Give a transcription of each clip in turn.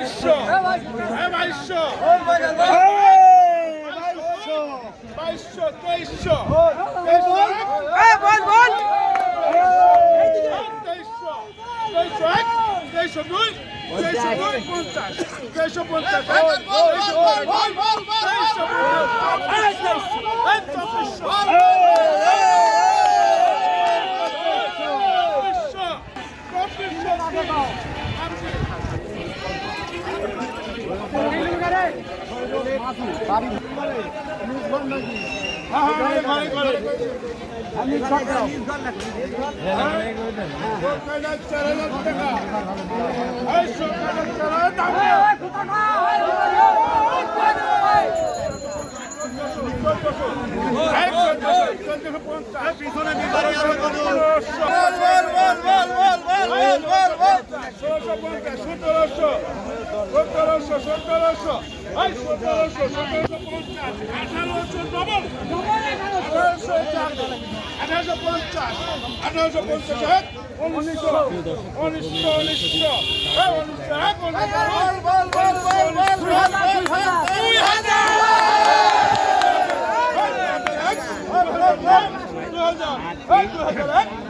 বাইশশো হ্যাঁ তেইশশো তেইশশো দুই তেইশশো দুই পঞ্চাশ তেইশশো পঞ্চাশ তেইশশো তেইশশো চব্বিশশো ষোলোশো পঞ্চাশ সতেরোশো সতেরোশো সতেরোশো। এই সতেরোশো সতেরোশো পঞ্চাশ। আঠারোশো ডবল আঠারোশো আঠারোশো পঞ্চাশ। আঠারোশো পঞ্চাশ এক। উনিশশো উনিশশো উনিশশো। উনিশশো এক উনিশশো দুই। হাজার। পনেরোশো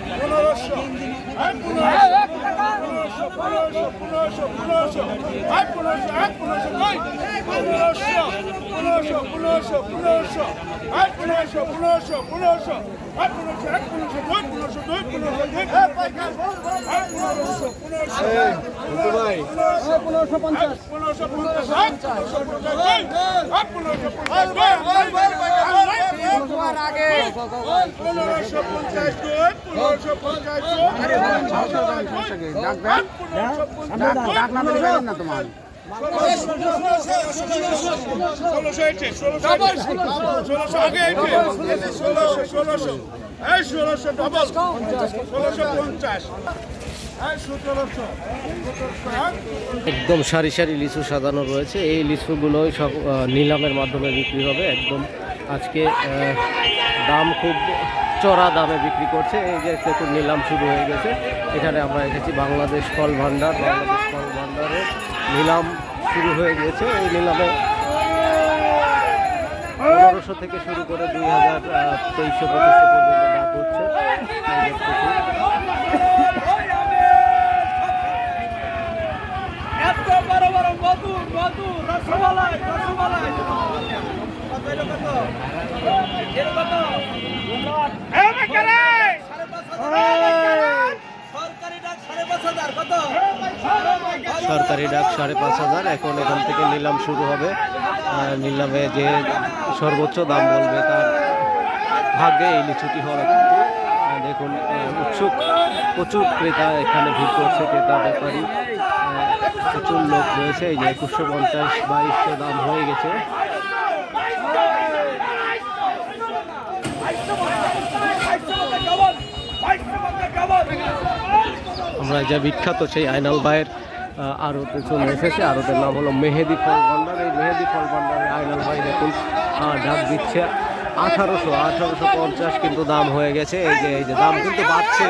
পনেরোশো পনেরোশো পনেরোশো পনেরোশো পনেরোশো পনেরোশো পনেরোশো পনেরোশো এক পনেরোশো পনেরোশো পনেরোশো এক পনেরোশো এক পনেরোশো দুই পনেরোশো দুই পনেরোশো দুই পনেরোশো পনেরোশো পনেরোশো পঞ্চাশ পনেরোশো পঞ্চাশ পনেরোশো পঞ্চাশ পনেরোশো পঞ্চাশ পনেরোশো পঞ্চাশ দুই পনেরোশো একদম সারি সারি লিচু সাজানো রয়েছে। এই লিচুগুলোই সব নিলামের মাধ্যমে বিক্রি হবে। একদম আজকে দাম খুব চড়া দামে বিক্রি করছে। এই যে দেখুন, নিলাম শুরু হয়ে গেছে। এখানে আমরা এসেছি বাংলাদেশ ফল ভাণ্ডার বাংলাদেশ ফল ভাণ্ডারে নিলাম শুরু হয়ে গেছে। এই নিলামে পনেরোশো থেকে শুরু করে দুই হাজার তেইশশো পঁচিশশো পর্যন্ত হচ্ছে। রসমালাই রসমালাই। কত কত? সরকারি ডাক সাড়ে পাঁচ হাজার। এখন এখান থেকে নিলাম শুরু হবে। নিলামে যে সর্বোচ্চ দাম বলবে তার ভাগ্যে এই লিচুটি হবে। দেখুন উৎসুক, প্রচুর ক্রেতা এখানে ভিড় করছে, ক্রেতা, ব্যাপারী। প্রচুর লোক রয়েছে, এই যে একুশশো পঞ্চাশ বাইশশো দাম হয়ে গেছে। আমরা যে বিখ্যাত সেই আইনাল ভাইয়ের আড়তে চলে এসেছে। আড়তের নাম হলো মেহেদি ফল ভান্ডার এই মেহেদি ফল ভান্ডারে আইনাল ভাই দেখুন ডাক দিচ্ছে আঠারোশো আঠারোশো পঞ্চাশ কিন্তু দাম হয়ে গেছে। এই যে এই যে দাম কিন্তু বাড়ছে।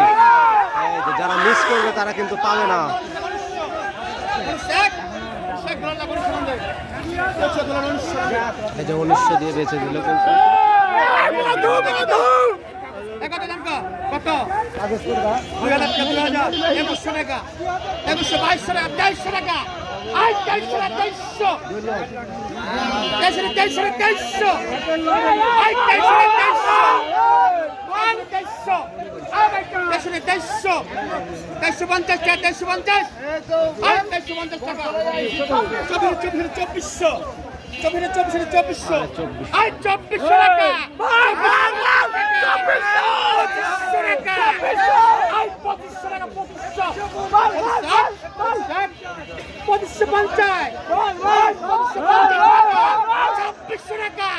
যারা মিস করবে, তারা কিন্তু পাবে না। এই যে উনিশশো দিয়ে বেঁচে দিল কিন্তু। কত দুই হাজার চব্বিশশো। চব্বিশ চব্বিশ চব্বিশশো। চব্বিশশো টাকা চব্বিশশো টাকা আই পঁচিশশো টাকা পঁচিশশো পঁচিশশো পঞ্চাশ ছাব্বিশশো টাকা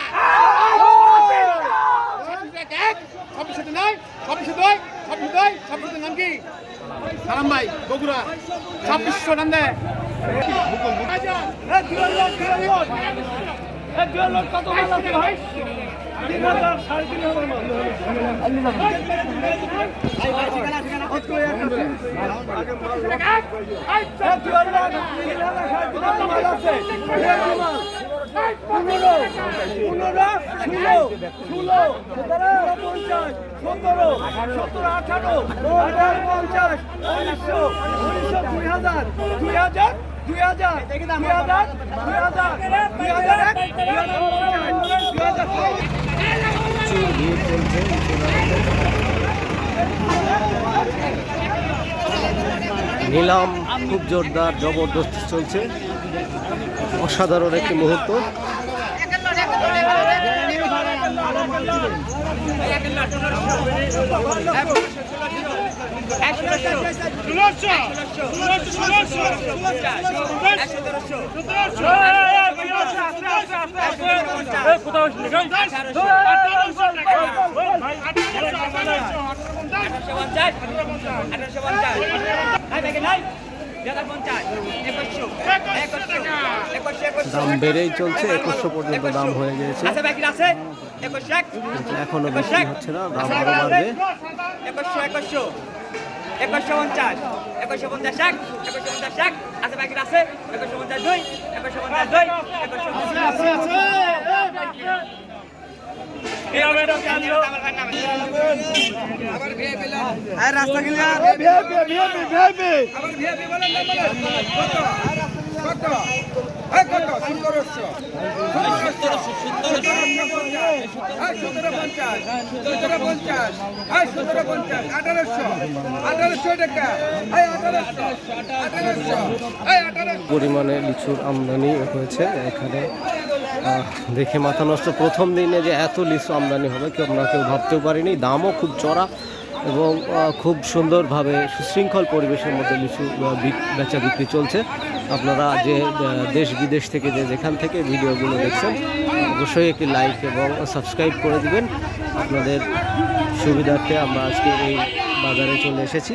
ছাব্বিশ টাকা এক ছাব্বিশশো নয় ছাব্বিশশো দুই ছাব্বিশশো দুই ছাব্বিশশো নাম কি সালাম ভাই বগুড়া। ছাব্বিশশো নাম। দেয় ভাই পনেরো সতেরো আঠারো পঞ্চাশ হাজার দুই হাজার হাজার হাজার দুই হাজার নিলাম খুব জোরদার জবরদস্ত চলছে অসাধারণ একটি মুহূর্ত দাম বেড়েই চলছে একুশশো পর্যন্ত দাম হয়ে গিয়েছে। এখনও বিক্রি হচ্ছে না দাম আরও বাড়বে একুশশো একুশশো একুশশো পঞ্চাশ একুশশো পঞ্চাশ এক একুশশো পঞ্চাশ এক আছে বাকি আছে একুশশো পঞ্চাশ দুই একুশশো পঞ্চাশ দুই একুশশো পঞ্চাশ পরিমাণে লিচুর আমদানি হয়েছে এখানে। দেখে মাথা নষ্ট। প্রথম দিনে যে এত লিচু আমদানি হবে, কেউ আমরা কেউ ভাবতেও পারিনি। দামও খুব চড়া এবং খুব সুন্দরভাবে সুশৃঙ্খল পরিবেশের মধ্যে লিচু বেচা বিক্রি চলছে। আপনারা যে দেশ বিদেশ থেকে যে যেখান থেকে ভিডিওগুলো দেখছেন অবশ্যই একটি লাইক এবং সাবস্ক্রাইব করে দিবেন। আপনাদের সুবিধার্থে আমরা আজকে এই বাজারে চলে এসেছি।